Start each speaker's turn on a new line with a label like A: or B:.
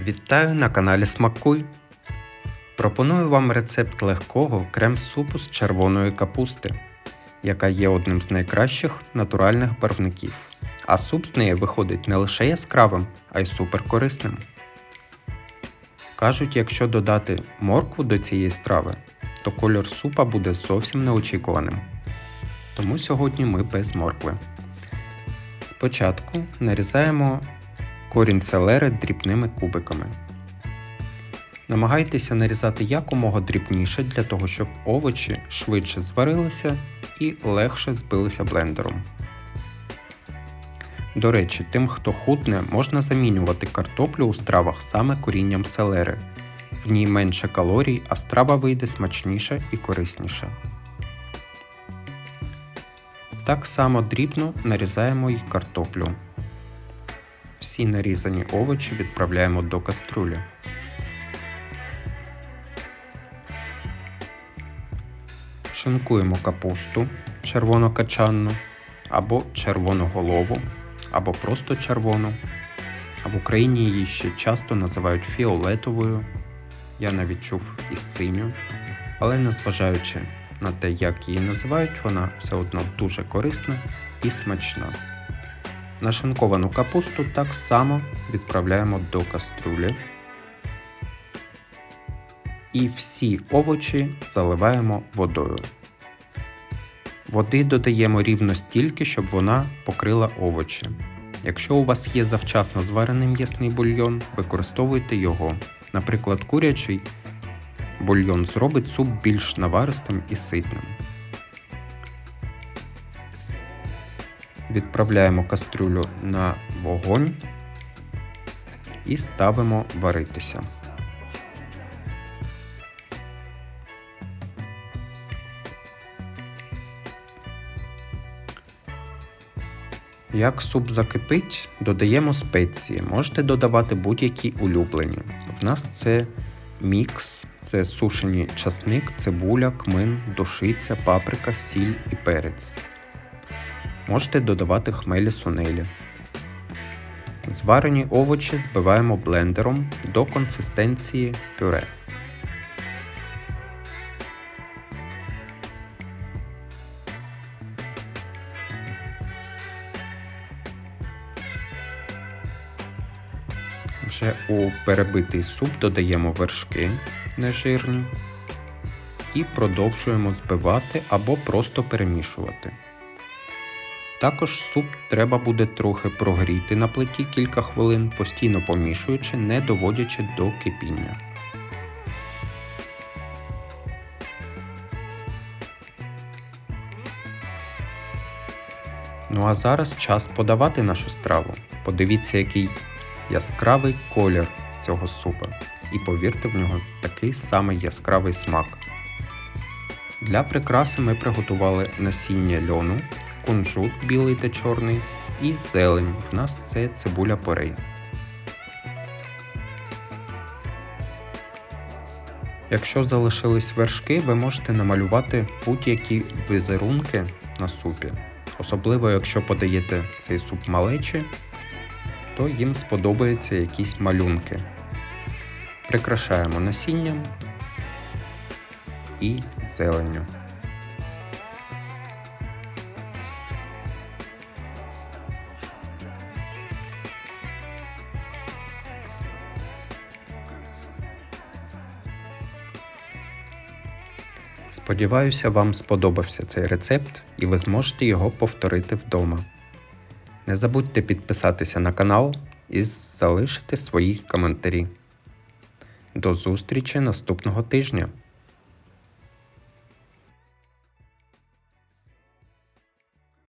A: Вітаю на каналі Смакуй. Пропоную вам рецепт легкого крем-супу з червоної капусти, яка є одним з найкращих натуральних барвників. А суп з неї виходить не лише яскравим, а й суперкорисним. Кажуть, якщо додати моркву до цієї страви, то кольор супа буде зовсім неочікуваним. Тому сьогодні ми без моркви. Спочатку нарізаємо корінь селери дрібними кубиками. Намагайтеся нарізати якомога дрібніше для того, щоб овочі швидше зварилися і легше збилися блендером. До речі, тим, хто худне, можна замінювати картоплю у стравах саме корінням селери. В ній менше калорій, а страва вийде смачніша і корисніша. Так само дрібно нарізаємо й картоплю. Всі нарізані овочі відправляємо до каструлі. Шинкуємо капусту червонокачанну або червоноголову, або просто червону. В Україні її ще часто називають фіолетовою. Я навіть чув і синю. Але незважаючи на те, як її називають, вона все одно дуже корисна і смачна. Нашинковану капусту так само відправляємо до каструлі. І всі овочі заливаємо водою. Води додаємо рівно стільки, щоб вона покрила овочі. Якщо у вас є завчасно зварений м'ясний бульйон, використовуйте його. Наприклад, курячий бульйон зробить суп більш наваристим і ситним. Відправляємо кастрюлю на вогонь і ставимо варитися. Як суп закипить, додаємо спеції. Можете додавати будь-які улюблені. В нас це мікс, це сушені часник, цибуля, кмин, душиця, паприка, сіль і перець. Можете додавати хмелі сунелі. Зварені овочі збиваємо блендером до консистенції пюре. Вже у перебитий суп додаємо вершки нежирні і продовжуємо збивати або просто перемішувати. Також суп треба буде трохи прогріти на плиті кілька хвилин, постійно помішуючи, не доводячи до кипіння. Ну а зараз час подавати нашу страву. Подивіться, який яскравий колір цього супа. І повірте, в нього такий самий яскравий смак. Для прикраси ми приготували насіння льону, кунжут білий та чорний і зелень. В нас це цибуля порей. Якщо залишились вершки, ви можете намалювати будь-які візерунки на супі. Особливо, якщо подаєте цей суп малечі, то їм сподобаються якісь малюнки. Прикрашаємо насінням і зеленню. Сподіваюся, вам сподобався цей рецепт і ви зможете його повторити вдома. Не забудьте підписатися на канал і залишити свої коментарі. До зустрічі наступного тижня!